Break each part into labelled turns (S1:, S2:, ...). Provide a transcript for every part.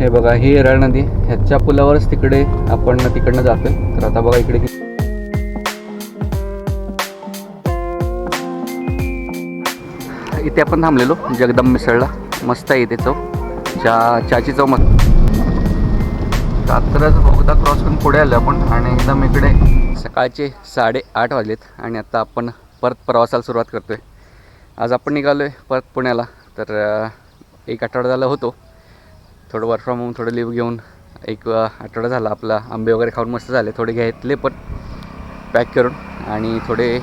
S1: हे बघा ही येरळ नदी. ह्याच्या पुलावरच तिकडे आपण तिकडनं जातोय. तर आता बघा इकडे इथे आपण थांबलेलो जगदंब मिसळला. मस्त आहे इथे चव चा चहाची चव मस्त. कात्रज बोगदा क्रॉस करून पुढे आलो आपण आणि एकदम इकडे सकाळचे साडेआठ वाजलेत आणि आता आपण परत प्रवासाला सुरुवात करतोय. आज आपण निघालो आहे परत पुण्याला. तर एक आठवडा झाला होतो. थोडं वर्क फ्रॉम होम थोडं लिव्ह घेऊन एक आठवडा झाला आपला. आंबे वगैरे खाऊन मस्त झाले. थोडे घेतले पण पॅक करून आणि थोडे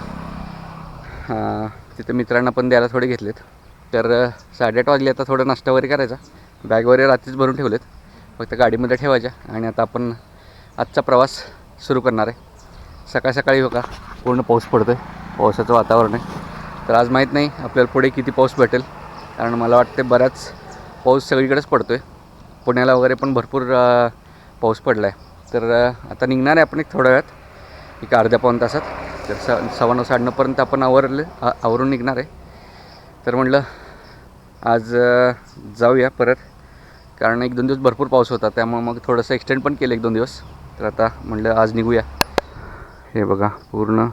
S1: तिथं तिथे मित्रांना पण द्यायला थोडे घेतलेत. तर साडेआठ वाजले आता थोडं नाश्ता वगैरे करायचा. बॅग वगैरे रात्रीच भरून ठेवलेत. फक्त गाडीमध्ये ठेवायच्या आणि आता आपण आजचा प्रवास सुरू करणार आहे. सकाळ सकाळी हो का पूर्ण पाऊस पडतो आहे पावसाचं वातावरण आहे. तर आज माहीत नाही आपल्याला पुढे किती पाऊस भेटेल. कारण मला वाटते बराच पाऊस सगळीकडेच पडतो आहे पुण्याला वगैरे पण भरपूर पाऊस पडला आहे तर आता निघणार आहे आपण एक थोड्या वेळात एक अर्ध्या पाऊन तासात. तर स सव्वा नऊ साडेनऊपर्यंत आपण आवरले आ- आवरून निघणार आहे. तर म्हटलं आज जाऊया परत. कारण एक दोन दिवस भरपूर पाऊस होता त्यामुळे मग थोडंसं एक्सटेंड पण केलं एक दोन दिवस. तर आता म्हटलं आज निघूया. हे बघा पूर्ण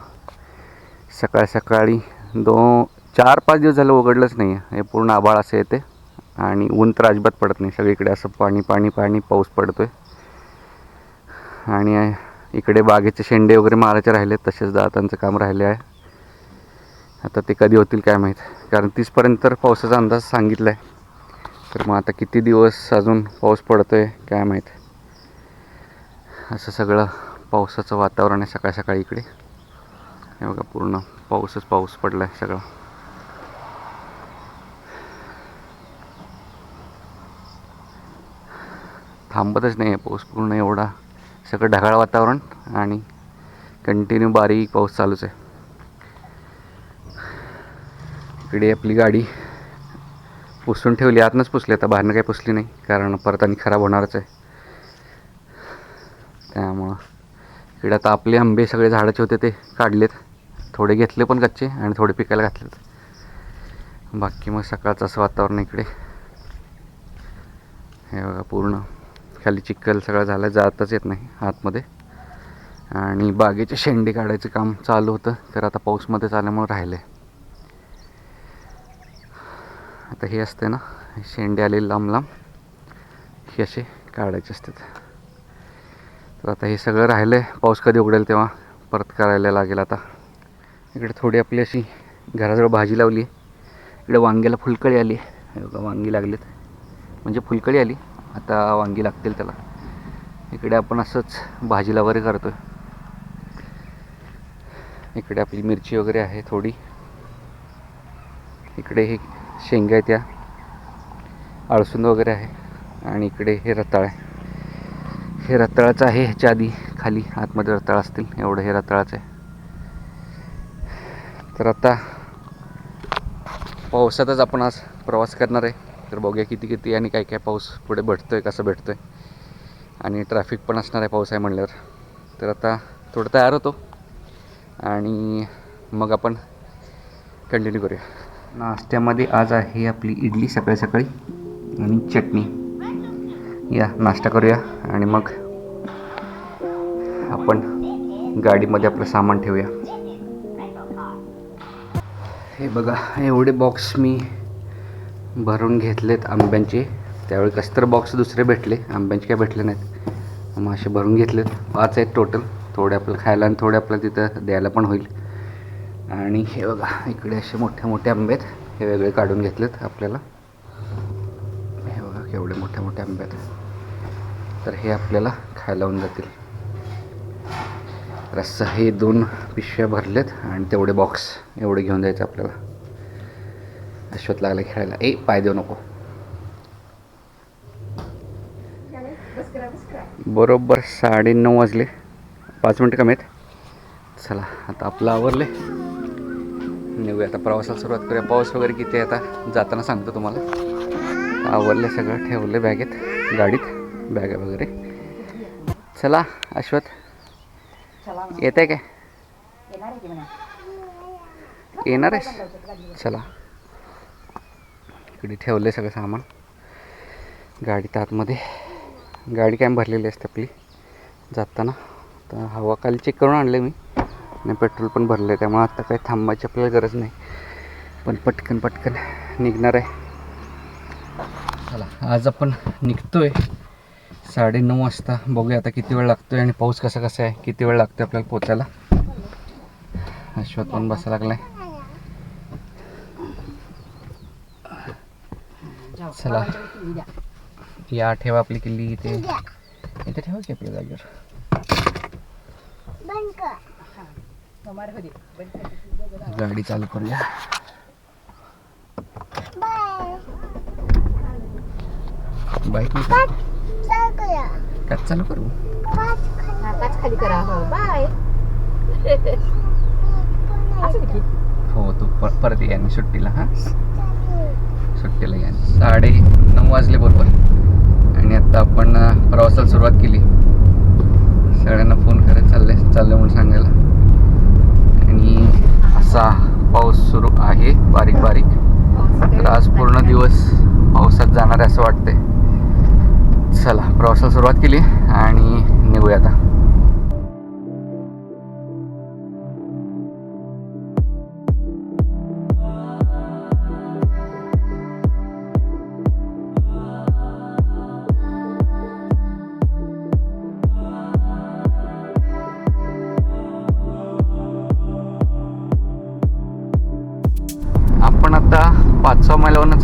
S1: सकाळ सकाळी दो चार पाच दिवस झालं उघडलंच नाही आहे हे पूर्ण आभाळ असं येते आणि ऊन तर अजिबात पडत नाही. सगळीकडे असं पाणी पाणी पाणी पाऊस पडतो आहे आणि इकडे बागेचे शेंडे वगैरे मारायचे राहिले तसेच दातांचं काम राहिले आहे. आता ते कधी होतील काय माहीत. कारण तीसपर्यंत तर पावसाचा अंदाज सांगितला आहे तर मग आता किती दिवस अजून पाऊस पडतो आहे काय माहीत. असं सगळं पावसाचं वातावरण आहे सकाळ सकाळी इकडे. हे बघा पूर्ण पाऊसच पाऊस पडला आहे सगळा. थांबतच नाही आहे पाऊस पूर्ण एवढा. सगळं ढगाळ वातावरण आणि कंटिन्यू बारीक पाऊस चालूच आहे. इकडे आपली गाडी पुसून ठेवली. आतनंच पुसली. आता बाहेरनं काही पुसली नाही. कारण परत आणि खराब होणारच आहे. त्यामुळं इकडे आता आपले आंबे सगळे झाडाचे होते ते काढलेत. थोडे घेतले पण कच्चे आणि थोडे पिकायला घातलेत. बाकी मग सकाळचं असं वातावरण आहे इकडे. हे बघा पूर्ण. खाली चिखल सगळं झालं जातच येत नाही आतमध्ये. आणि बागेचे शेंडे काढायचं काम चालू होतं तर आता पाऊसमध्ये आल्यामुळे राहिले आता हे असते ना शेंडे आले लांब लांब हे असे काढायचे असतात. तर आता हे सगळं राहिलं आहे पाऊस कधी उघडेल तेव्हा परत करायला लागेल आता. इकडे थोडी आपली अशी घराजवळ भाजी लावली इकडे वांग्याला फुलकळी आली बघा वांगी लागलीत. म्हणजे फुलकळी आली. आता वांगी लागतील त्याला. इकडे आपण असंच भाजीला वगैरे करतो इकडे आपली मिरची वगैरे आहे थोडी. इकडे हे शेंगा त्या अळसुंद वगैरे आहे. आणि इकडे हे रताळ आहे. हे रताळाचं आहे ह्याच्या आधी खाली. आतमध्ये रताळ असतील. एवढं हे रताळाचं आहे. तर आता पावसातच आपण आज प्रवास करणार आहे. तर बघूया किती किती आणि काय काय पाऊस पुढे भेटतो आहे कसं भेटतो आहे आणि ट्रॅफिक पण असणार आहे पाऊस आहे म्हणल्यावर. तर आता थोडं तयार होतो. आणि मग आपण कंटिन्यू करूया. नाश्त्यामध्ये आज आहे आपली इडली सकाळी सकाळी आणि चटणी. या नाश्ता करूया आणि मग आपण गाडीमध्ये आपलं सामान ठेवूया. हे बघा एवढे बॉक्स मी भरून घेतलेत आंब्यांचे. त्यावेळी कसं तर बॉक्स दुसरे भेटले. आंब्यांचे काय भेटले नाहीत. मग असे भरून घेतलेत. पाच आहेत टोटल थोडे आपल्याला खायला आणि थोडे आपल्याला तिथं द्यायला पण होईल. आणि हे बघा इकडे असे मोठे मोठे आंबे आहेत. हे वेगळे काढून घेतलेत आपल्याला. हे बघा केवढे मोठे मोठे आंबे आहेत. तर हे आपल्याला खायला होऊन जातील. रस्सा हे दोन पिशव्या भरलेत आणि तेवढे बॉक्स एवढे घेऊन जायचं आपल्याला. अश्वत लागला खेळायला. ए पाय देऊ नको. बरोबर साडेनऊ वाजले. पाच मिनटं कमी आहेत. चला आता आपलं आवरले निघूया आता प्रवासाला सुरुवात करूया. पाऊस वगैरे किती आहे आता? जाताना सांगतो तुम्हाला. आवरले सगळं ठेवले बॅगेत गाडीत बॅगा वगैरे. चला अश्वत येत आहे काय? येणार आहेस? चला. इकडे ठेवलं आहे सगळं सामान. गाडीत आतमध्ये. गाडी कॅम भरलेली असते आपली. जाताना. तर हवा काल चेक करून आणलं मी. आणि पेट्रोल पण भरलं आहे त्यामुळे आता काही थांबायची आपल्याला गरज नाही. पण पटकन पटकन निघणार आहे. चला आज आपण निघतोय. साडेनऊ वाजता. बघूया आता किती वेळ लागतोय आणि पाऊस कसा कसा आहे. किती वेळ लागतोय आपल्याला पोचायला. अश्वत पण बसा लागलाय. चला. या ठेवा आपली किल्ली इथे. इथे ठेवा की आपल्या जागेवर. गाडी चालू करूया. बाईक काय चालू करू?
S2: खाली करा. हो. बाय.
S1: हो तू पर परत या सुट्टीला हां? सुट्टीला या साडे नऊ वाजले बरोबर. आणि आता आपण प्रवासाला सुरुवात केली. सगळ्यांना फोन करत चालले चाललं म्हणून सांगायला. आणि असा पाऊस सुरू आहे बारीक बारीक. तर आज पूर्ण दिवस पावसात जाणार आहे असं वाटतंय. चला प्रवासाला सुरुवात केली आणि निघूया आता.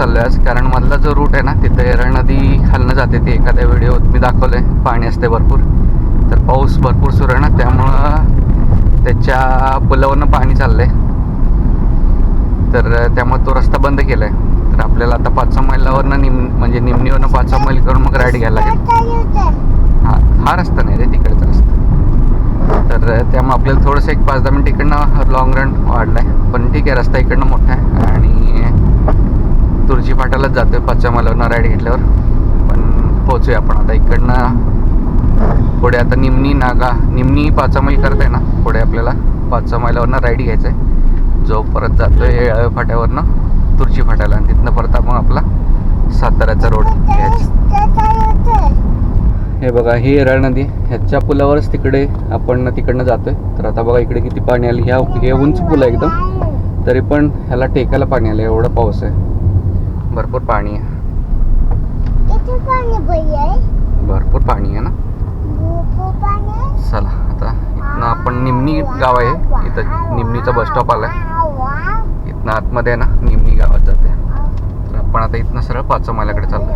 S1: चाललो आहे आज. कारण मधला जो रूट आहे ना तिथं एरळ नदी खालनं जाते ती एखाद्या व्हिडिओत मी दाखवलं आहे पाणी असते भरपूर. तर पाऊस भरपूर सुरू आहे ना त्यामुळं त्याच्या पुलावरनं पाणी चाललं आहे तर त्यामुळे तो रस्ता बंद केला आहे तर आपल्याला आता पाच सहा मैलावरनं निम म्हणजे निमणीवरनं पाच सहा मैल करून मग राईड घ्यायला लागेल. हा हा रस्ता नाही रे तिकडचा रस्ता. तर त्यामुळे आपल्याला थोडंसं एक पाच दहा मिनिट इकडनं लॉंग रन वाढला आहे पण ठीक आहे रस्ता इकडनं मोठा आहे. आणि तुळशी फाटालाच जातो आहे पाचव्या मालावरनं राईड घेतल्यावर. पण पोचूया आपण. आता इकडनं पुढे आता निमणी नागा. निमणी पाचवा मैल करत आहे ना? पुढे आपल्याला पाचव्या मैलावरनं राईड घ्यायचं आहे जो परत जातो आहे येळावे फाट्यावरनं तुळशी फाट्याला. आणि तिथनं परत आपण आपला साताऱ्याचा रोड घ्यायचा. हे बघा ही येराळ नदी. ह्याच्या पुलावरच तिकडे आपण तिकडनं जातोय. तर आता बघा इकडे किती पाणी आलं. ह्या हे उंच पूल आहे एकदम. तरी पण ह्याला टेकायला पाणी आलं एवढं पाऊस आहे. भरपूर पाणी आहे. भरपूर पाणी आहे ना? चला आता इथनं आपण निमणी गाव आहे. इथं निमणीचा बस स्टॉप आला आहे इथनं आतमध्ये आहे ना निमणी गावात जाते. तर आपण आता इथनं सरळ पाचवा माल्याकडे चाललोय.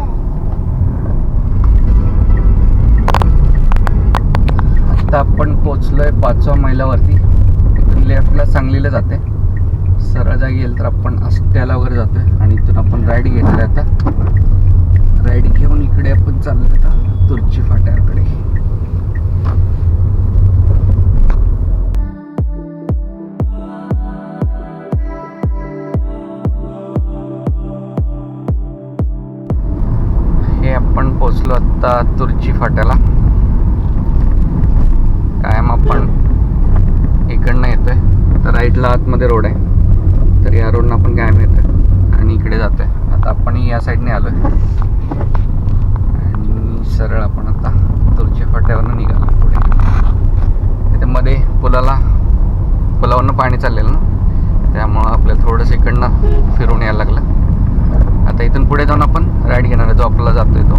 S1: आता आपण पोचलोय पाचव्या मैलावरती. इथून लेफ्टला सांगलीला जाते. सरळ जागी गेलं तर आपण आष्ट्याला वगैरे जातोय. आणि इथून आपण राईड घेतला आता. राईड घेऊन इकडे आपण चाललो आता तुर्ची फाट्याकडे. हे आपण पोचलो आता तुर्ची फाट्याला. कायम आपण इकडनं येतोय. तर राईटला आतमध्ये रोड आहे. या काय मिळतं आणि इकडे जातोय. आता आपण या साईडने आलो आणि सरळ आपण आता तुरच्या फाट्यावरनं निघालो पुढे. तिथे मध्ये पुलाला पुलावरनं पाणी चाललेलं ना? त्यामुळं आपल्याला थोडंसं इकडनं फिरून यायला लागलं. आता इथून पुढे जाऊन आपण राईड घेणार आहे. जो आपला जातोय तो.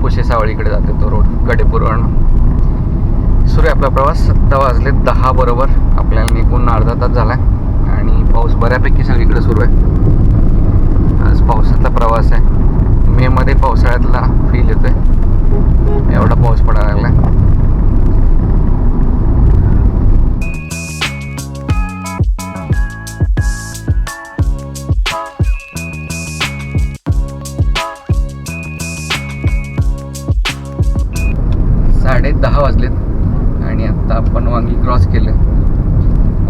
S1: पुशे सावळीकडे जातोय तो रोड. गडेपूरवरनं. सुरू आहे आपला प्रवास सत्ता वाजले दहा बरोबर. आपल्याला निघून अर्धा तास झाला आहे बऱ्यापैकी सगळीकडे सुरू आहे. आज पावसाचा प्रवास आहे. मेमध्ये पावसाळ्यातला फील येतोय. एवढा पाऊस पडायला लागला साडे दहा वाजलेत. आणि आता आपण वांगी क्रॉस केलं.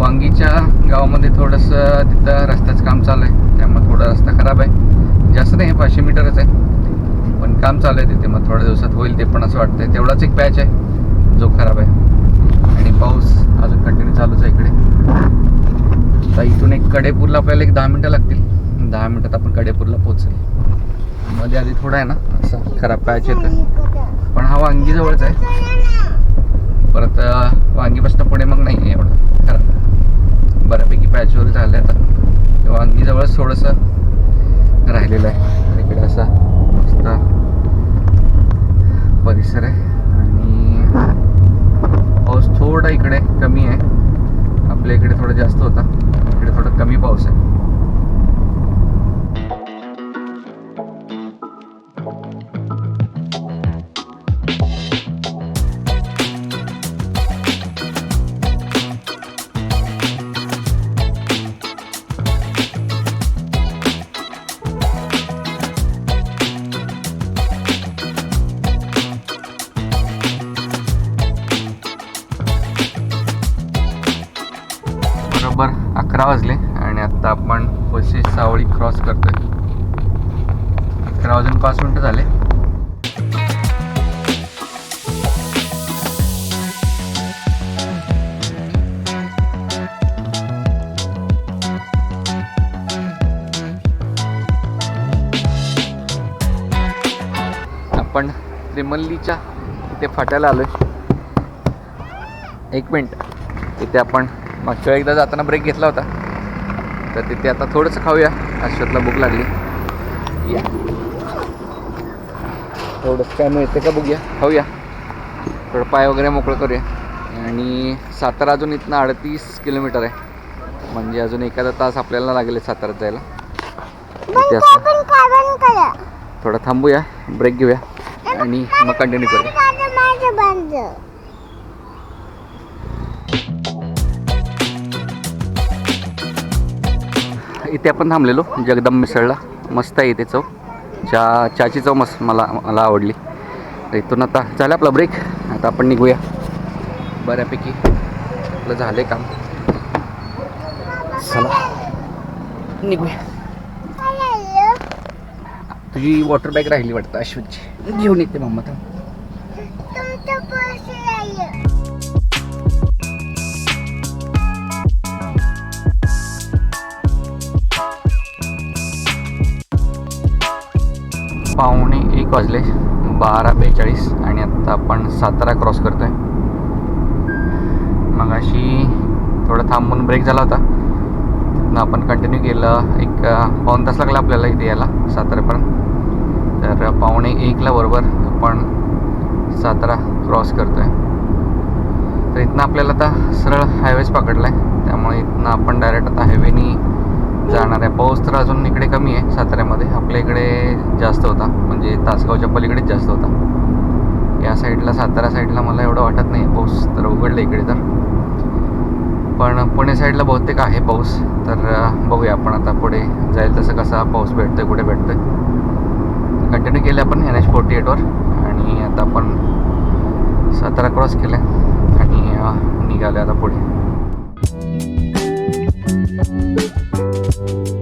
S1: वांगीच्या गावामध्ये थोडंसं तिथं रस्त्याचं काम चालू आहे. त्यामुळे थोडा रस्ता खराब आहे. जास्त नाही पाचशे मीटरच आहे. पण काम चालू आहे तिथे. मग थोड्या दिवसात होईल ते पण असं वाटतंय. तेवढाच एक पॅच आहे. जो खराब आहे. आणि पाऊस अजून कंटिन्यू चालूच आहे इकडे. तर इथून एक कडेपूरला आपल्याला एक दहा मिनटं लागतील. दहा मिनटात आपण कडेपूरला पोहोचेल. मध्ये आधी थोडा आहे ना? असा खराब पॅच येतं पण हा वांगी जवळच आहे. परत वांगीपासून पुढे मग नाही आहे एवढं. बऱ्यापैकी पॅचवर झालं आता. तेव्हा अगदी जवळच थोडंसं राहिलेलं आहे. तर इकडे असा मस्त परिसर आहे. आणि पाऊस थोडा इकडे कमी आहे. आपल्या इकडे थोडं जास्त होता. इकडे थोडा कमी पाऊस आहे. पाच मिनटं झाले. आपण त्रिमल्लीच्या इथे फाट्याला आलोय. एक मिनिट. इथे आपण मागच्या एकदा जाताना ब्रेक घेतला होता. तर तिथे आता थोडंसं खाऊया. अश्वतला भूक लागली. या. एवढंच. काय मिळते का बघूया. खाऊया. थोडं पाय वगैरे मोकळं करूया. आणि सातारा अजून इथनं अडतीस किलोमीटर आहे. म्हणजे अजून एखादा तास आपल्याला लागेल सातारात जायला. थोडं थांबूया ब्रेक घेऊया. आणि मग कंटिन्यू करूया. इथे आपण थांबलेलो जगदंब मिसळला. मस्त आहे इथे चव चहा चहाची चव मस्त मला मला आवडली. तर इथून आता झालं आपला ब्रेक आता आपण निघूया. बऱ्यापैकी आपलं झालं काम. चला. निघूया. तुझी वॉटर बॅग राहिली वाटतं अश्विनची. घेऊन येते मम्मा तर वाजले बारा बेचाळीस आणि आत्ता आपण सातारा क्रॉस करतोय. मग अशी थोडं थांबून ब्रेक झाला होता. तिथनं आपण कंटिन्यू केलं. एक पाऊण तास लागला आपल्याला इथे यायला सातारापर्यंत. तर पावणे एकला बरोबर आपण सातारा क्रॉस करतोय. तर इथनं आपल्याला आता सरळ हायवेज पकडला आहे त्यामुळे इथनं आपण डायरेक्ट आता हायवेनी जाणार आहे पाऊस तर अजून इकडे कमी आहे साताऱ्यामध्ये. आपल्या इकडे जास्त होता. म्हणजे तासगावच्या पलीकडेच जास्त होता. या साईडला सातारा साईडला मला एवढं वाटत नाही. पाऊस तर उघडलं इकडे तर. पण पुणे साईडला बहुतेक आहे पाऊस. तर बघूया आपण आता पुढे जाईल तसं कसा पाऊस भेटतोय कुठे भेटतोय. कंटिन्यू केले आपण एन एच फोर्टी एटवर आणि आता आपण सातारा क्रॉस केलं. आणि निघाले आता पुढे. आपण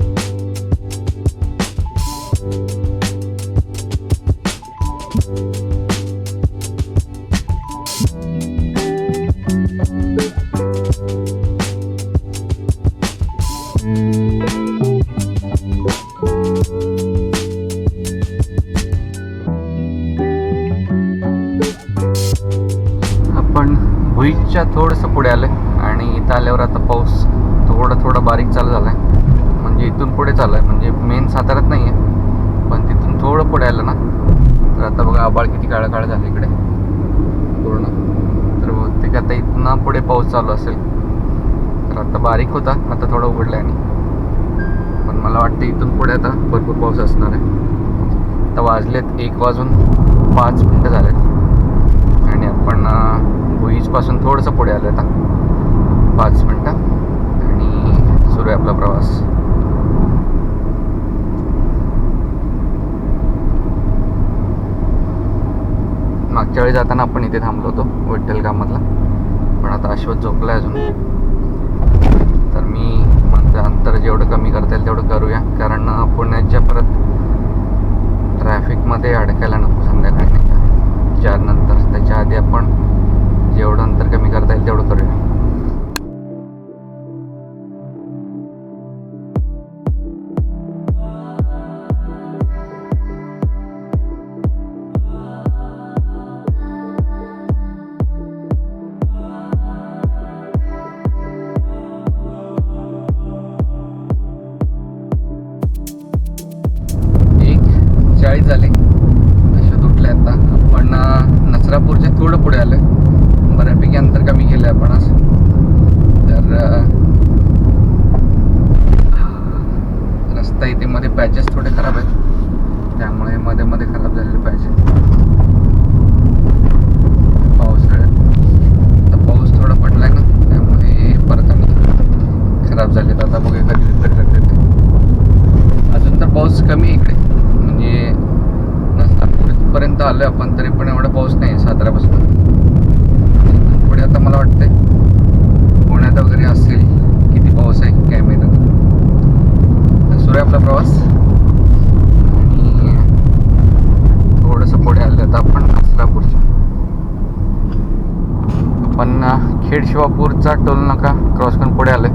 S1: पूर्ण. तर बहुतेक आता इथनं पुढे पाऊस चालू असेल. तर आता बारीक होता आता थोडं उघडलं आहे आणि पण मला वाटतं इथून पुढे आता भरपूर पाऊस असणार आहे. आता वाजलेत एक वाजून पाच मिनटं झालेत. आणि आपण भुईजपासून थोडंसं पुढे आलो आता. पाच मिनटं. आणि सुरू आहे आपला प्रवास. मागच्या वेळी जाताना आपण इथे थांबलो होतो विठ्ठल कामातला पण आता अश्वत झोपला अजून. तर मी टोल नाका क्रॉस करून पुढे आलं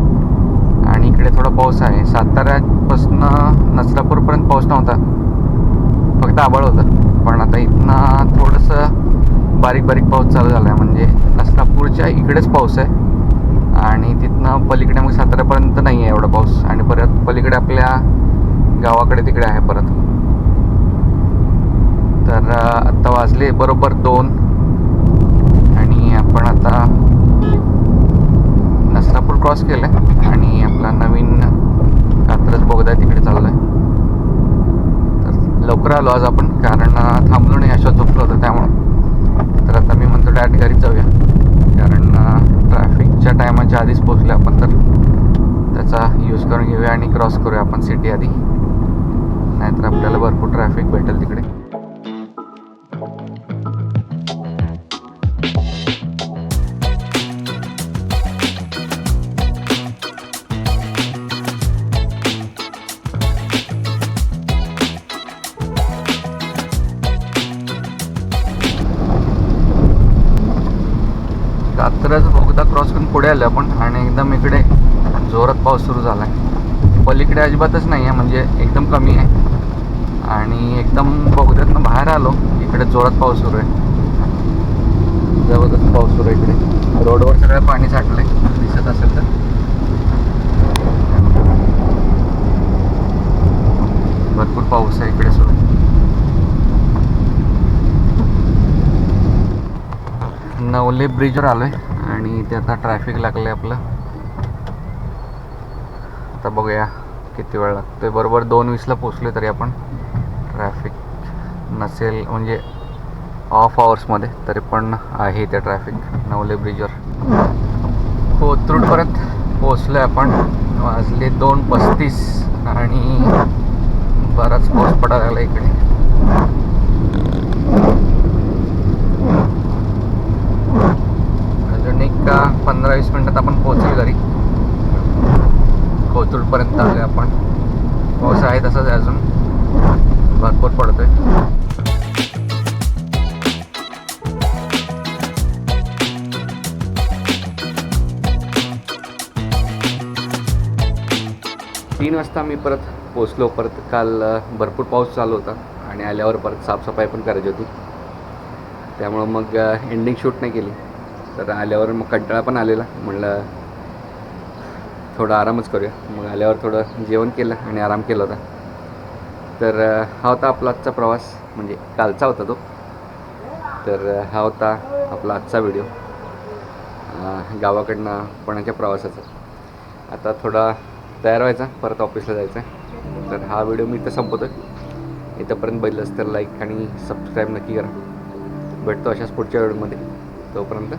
S1: आणि इकडे थोडा पाऊस आहे. साताऱ्यापासून नसरापूरपर्यंत पाऊस नव्हता. फक्त आबाळ होतं. पण आता इथनं थोडंसं बारीक बारीक पाऊस चालू झाला आहे म्हणजे नसलापूरच्या इकडेच पाऊस आहे. आणि तिथनं पलीकडे मग साताऱ्यापर्यंत नाही आहे एवढा पाऊस. आणि परत पलीकडे आपल्या गावाकडे तिकडे आहे परत. तर आत्ता वाजले बरोबर दोन. आणि आपण आता क्रॉस केलं आहे आणि आपला नवीन कात्रज बोगदा तिकडे चाललो आहे तर लवकर आलो आज आपण कारण थांबलो नाही अशा झोपलो होतं त्यामुळं. तर आता मी म्हणतो डायरेक्ट घरी जाऊया. कारण ट्रॅफिकच्या टायमाच्या आधीच पोचले आपण तर त्याचा यूज करून घेऊया आणि क्रॉस करूया आपण सिटी आधी. नाहीतर आपल्याला भरपूर ट्रॅफिक भेटेल तिकडे. क्रॉस करून पुढे आपण आणि एकदम इकडे जोरात पाऊस सुरू झाला आहे पलीकडे अजिबातच नाही आहे म्हणजे एकदम कमी आहे. आणि एकदम बोगद्यातनं बाहेर आलो इकडे जोरात पाऊस सुरू आहे. जबरदस्त पाऊस सुरू आहे इकडे. रोडवर सगळं पाणी साठलं आहे दिसत असेल तर. भरपूर पाऊस आहे इकडे सुरू. नवले ब्रिजवर आलो आहे आणि ते आता ट्रॅफिक लागलंय आपलं. आता बघूया किती वेळ लागतोय. बरोबर दोन वीसला पोचले तरी आपण. ट्रॅफिक नसेल म्हणजे ऑफ आवर्समध्ये तरी पण आहे त्या ट्रॅफिक नवले ब्रिजवर कोथरूडपर्यंत हो, पोचलो आपण. वाजले दोन पस्तीस आणि बराच पाऊस पडायला लागला इकडे अजून एक का पंधरा वीस मिनिटात आपण पोहोचेल घरी आत्ता आले आपण. पाऊस आहे तसाच आहे अजून. भरपूर पडतोय. तीन वाजता मी परत पोचलो परत काल भरपूर पाऊस चालू होता आणि आल्यावर परत साफसफाई पण करायची होती. त्यामुळं मग एंडिंग शूट नाही केली. तर आल्यावर मग कंटाळा पण आलेला. म्हणलं थोडा आरामच करूया. मग आल्यावर थोडं जेवण केलं आणि आराम केला होता. तर हा होता आपला आजचा प्रवास म्हणजे कालचा होता तो. तर हा होता आपला आजचा व्हिडिओ. गावाकडनं कोणाच्या प्रवासाचा. आता थोडा तयार व्हायचा परत ऑफिसला जायचं. आहे तर हा व्हिडिओ मी इथं संपवतो आहे इथंपर्यंत बघितलंस तर लाईक आणि सबस्क्राईब नक्की करा. भेटतो अशाच पुढच्या व्हिडिओमध्ये. तोपर्यंत